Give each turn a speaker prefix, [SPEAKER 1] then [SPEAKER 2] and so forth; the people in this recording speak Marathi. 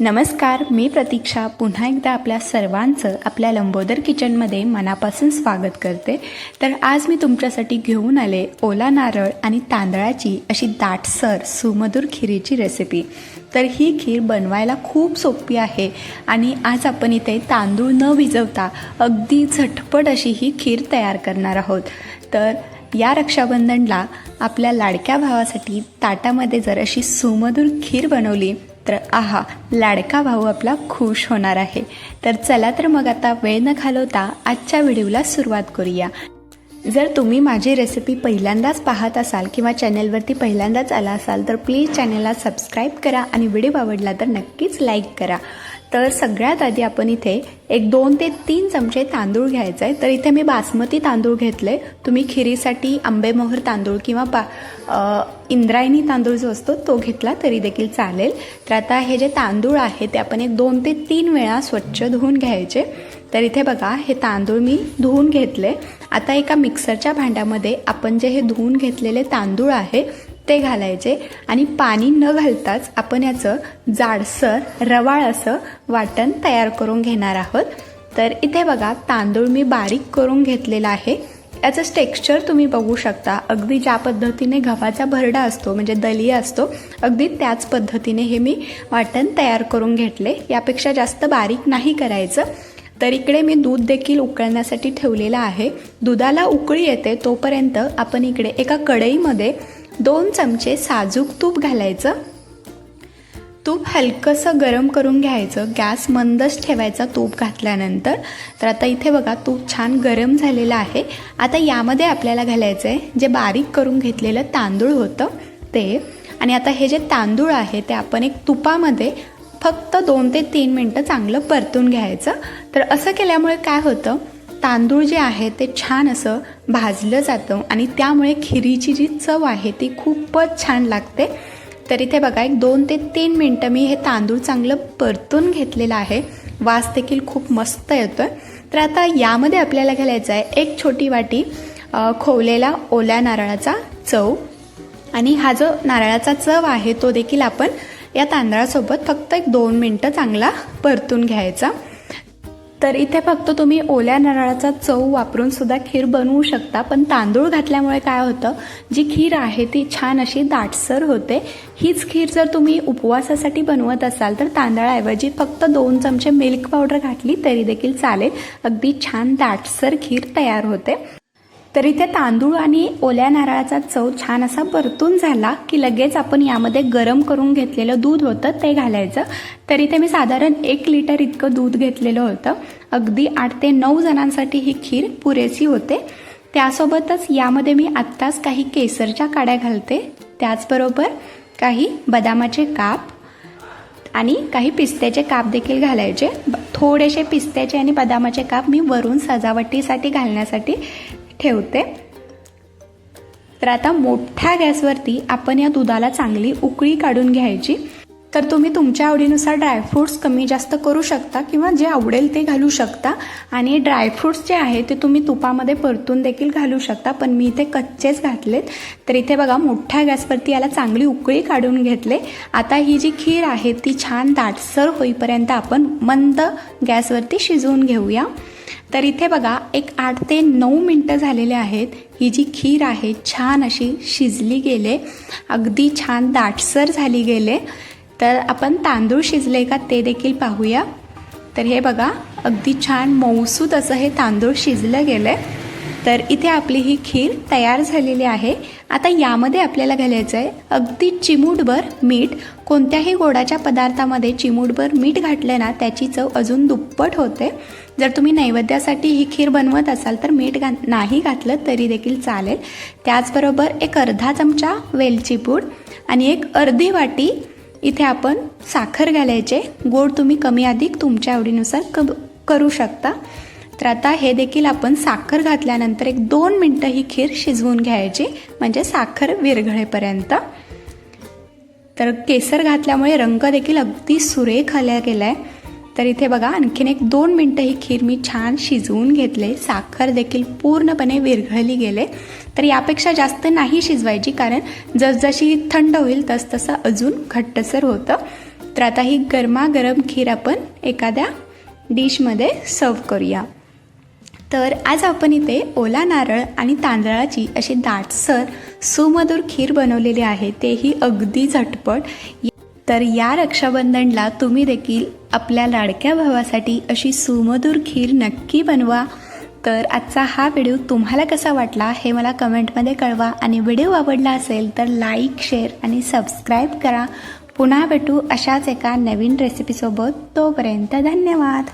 [SPEAKER 1] नमस्कार मी प्रतीक्षा. पुन्हा एकदा आपल्या सर्वांचं आपल्या लंबोदर किचनमध्ये मनापासून स्वागत करते. तर आज मी तुमच्यासाठी घेऊन आले ओला नारळ आणि तांदळाची अशी दाटसर सुमधुर खिरीची रेसिपी तर ही खीर बनवायला खूप सोपी आहे आणि आज आपण इथे तांदूळ न भिजवता अगदी झटपट अशी ही खीर तयार करणार आहोत. तर या रक्षाबंधनला आपल्या लाडक्या भावासाठी ताटामध्ये जर अशी सुमधुर खीर बनवली तर आहा लाडका भाऊ आपला खुश होणार आहे. तर चला तर मग आता वेळ न घालवता आजच्या व्हिडिओला सुरुवात करूया. जर तुम्ही माझी रेसिपी पहिल्यांदाच पाहत असाल किंवा चॅनेलवरती पहिल्यांदाच आला असाल तर प्लीज चॅनेलला सबस्क्राईब करा आणि व्हिडिओ आवडला तर नक्कीच लाईक करा. तर सगळ्यात आधी आपण इथे एक दोन ते तीन चमचे तांदूळ घ्यायचे आहे तर इथे मी बासमती तांदूळ घेतले. तुम्ही खिरीसाठी आंबेमोहर तांदूळ किंवा बा इंद्रायणी तांदूळ जो असतो तो घेतला तरी देखील चालेल. तर आता हे जे तांदूळ आहे ते आपण एक दोन ते तीन वेळा स्वच्छ धुवून घ्यायचे. तर इथे बघा हे तांदूळ मी धुवून घेतले. आता एका मिक्सरच्या भांड्यामध्ये आपण जे हे धुवून घेतलेले तांदूळ आहे ते घालायचे आणि पाणी न घालताच आपण याचं जाडसर रवाळ असं वाटण तयार करून घेणार आहोत. तर इथे बघा तांदूळ मी बारीक करून घेतलेला आहे. याचं टेक्स्चर तुम्ही बघू शकता. अगदी ज्या पद्धतीने गव्हाचा भरडा असतो म्हणजे दलिया असतो अगदी त्याच पद्धतीने हे मी वाटण तयार करून घेतले. यापेक्षा जास्त बारीक नाही करायचं. तर इकडे मी दूध देखील उकळण्यासाठी ठेवलेलं आहे. दुधाला उकळी येते तोपर्यंत आपण इकडे एका कढईमध्ये दोन चमचे साजूक तूप घालायचं. तूप हलकंसं गरम करून घ्यायचं. गॅस मंदच ठेवायचा तूप घातल्यानंतर. तर आता इथे बघा तूप छान गरम झालेलं आहे. आता यामध्ये आपल्याला घालायचं आहे जे बारीक करून घेतलेलं तांदूळ होतं ते. आणि आता हे जे तांदूळ आहे ते आपण एक तुपामध्ये फक्त दोन ते तीन मिनटं चांगलं परतून घ्यायचं. तर असं केल्यामुळे काय होतं? तांदूळ जे आहे ते छान असं भाजलं जातं आणि त्यामुळे खिरीची जी चव आहे ती खूपच छान लागते. तर इथे बघा एक दोन ते तीन मिनटं मी हे तांदूळ चांगलं परतून घेतलेलं आहे. वास देखील खूप मस्त येतो आहे तर आता यामध्ये आपल्याला घालायचं आहे एक छोटी वाटी खोवलेला ओल्या नारळाचा चव. आणि हा जो नारळाचा चव आहे तो देखील आपण या तांदळासोबत फक्त एक दोन मिनटं चांगला परतून घ्यायचा. तर इथे फक्त तुम्ही ओल्या नारळाचा चव वापरून सुद्धा खीर बनवू शकता. पण तांदूळ घातल्यामुळे काय होतं? जी खीर आहे ती छान अशी दाटसर होते. हीच खीर जर तुम्ही उपवासासाठी बनवत असाल तर तांदळाऐवजी फक्त दोन चमचे मिल्क पावडर घातली तरी देखील चालेल. अगदी छान दाटसर खीर तयार होते. तर इथे तांदूळ आणि ओल्या नारळाचा चव छान असा परतून झाला की लगेच आपण यामध्ये गरम करून घेतलेलं दूध होतं ते घालायचं. तर इथे मी साधारण एक लिटर इतकं दूध घेतलेलं होतं. अगदी आठ ते नऊ जणांसाठी ही खीर पुरेशी होते. त्यासोबतच यामध्ये मी आत्ताच काही केसरच्या काड्या घालते. त्याचबरोबर काही बदामाचे काप आणि काही पिस्त्याचे काप देखील घालायचे. ब- थोडेसे पिस्त्याचे आणि बदामाचे काप मी वरून सजावटीसाठी घालण्यासाठी ठेवते. तर आता मोठ्या गॅसवरती आपण या दुधाला चांगली उकळी काढून घ्यायची. तर तुम्ही तुमच्या आवडीनुसार ड्रायफ्रूट्स कमी जास्त करू शकता किंवा जे आवडेल ते घालू शकता. आणि ड्रायफ्रूट्स जे आहे ते तुम्ही तुपामध्ये परतून देखील घालू शकता पण मी इथे कच्चेच घातलेत. तर इथे बघा मोठ्या गॅसवरती याला चांगली उकळी काढून घेतले. आता ही जी खीर आहे ती छान दाटसर होईपर्यंत आपण मंद गॅसवरती शिजवून घेऊया. तर इथे बघा एक आठ ते नऊ मिनटं झालेले आहेत. ही जी खीर आहे छान अशी शिजली गेले. अगदी छान दाटसर झाली गेले. तर आपण तांदूळ शिजले का ते देखील पाहूया. तर हे बघा अगदी छान मऊसूद असं हे तांदूळ शिजलं गेलं. तर इथे आपली ही खीर तयार झालेली आहे. आता यामध्ये आपल्याला घालायचं आहे अगदी चिमूटभर मीठ. कोणत्याही गोडाच्या पदार्थामध्ये चिमूटभर मीठ घातलं ना त्याची चव अजून दुप्पट होते. जर तुम्ही नैवेद्यासाठी ही खीर बनवत असाल तर मीठ घा नाही घातलं तरी देखील चालेल. त्याचबरोबर एक अर्धा चमचा वेलची पूड आणि एक अर्धी वाटी इथे आपण साखर घालायचे. गोड तुम्ही कमी अधिक तुमच्या आवडीनुसार क करू शकता. तर आता हे देखील आपण साखर घातल्यानंतर एक दोन मिनटं ही खीर शिजवून घ्यायची म्हणजे साखर विरघळेपर्यंत. तर केसर घातल्यामुळे रंग देखील अगदी सुरेख आल्या गेला आहे तर इथे बघा आणखीन एक दोन मिनटं ही खीर मी छान शिजवून घेतले. साखर देखील पूर्णपणे विरघळली गेले. तर यापेक्षा जास्त नाही शिजवायची कारण जसजशी थंड होईल तसतसं अजून घट्टसर होतं. तर आता ही गरमागरम खीर आपण एखाद्या डिशमध्ये सर्व करूया. तर आज आपण इथे ओला नारळ आणि तांदळाची अशी दाटसर सुमधुर खीर बनवलेली आहे. तेही अगदी झटपट. तर या रक्षाबंधनला तुम्ही देखील आपल्या लाडक्या भावासाठी अशी सुमधुर खीर नक्की बनवा. तर आजचा हा व्हिडिओ तुम्हाला कसा वाटला हे मला कमेंटमध्ये कळवा. आणि व्हिडिओ आवडला असेल तर लाईक शेअर आणि सबस्क्राईब करा. पुन्हा भेटू अशाच एका नवीन रेसिपीसोबत तोपर्यंत धन्यवाद.